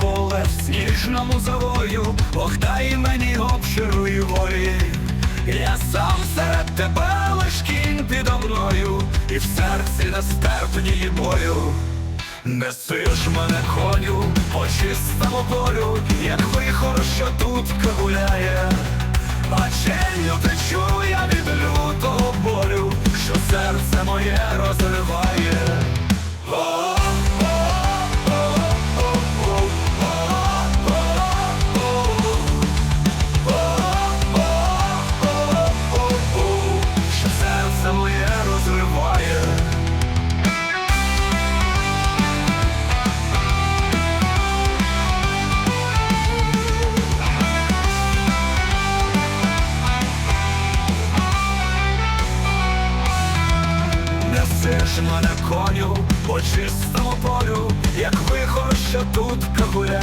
поле в сніжному завою, Ох, дай мені обширу і волі. Я сам серед тебе лиш кінь підо мною, і в серці нестерпні бою. Несиш мене коню по чистому полю, як вихор, що тут гуляє, а челю течу я від лютого болю, що серце моє розриває. Несеш на коню по чистому полю, як вихор, що тут а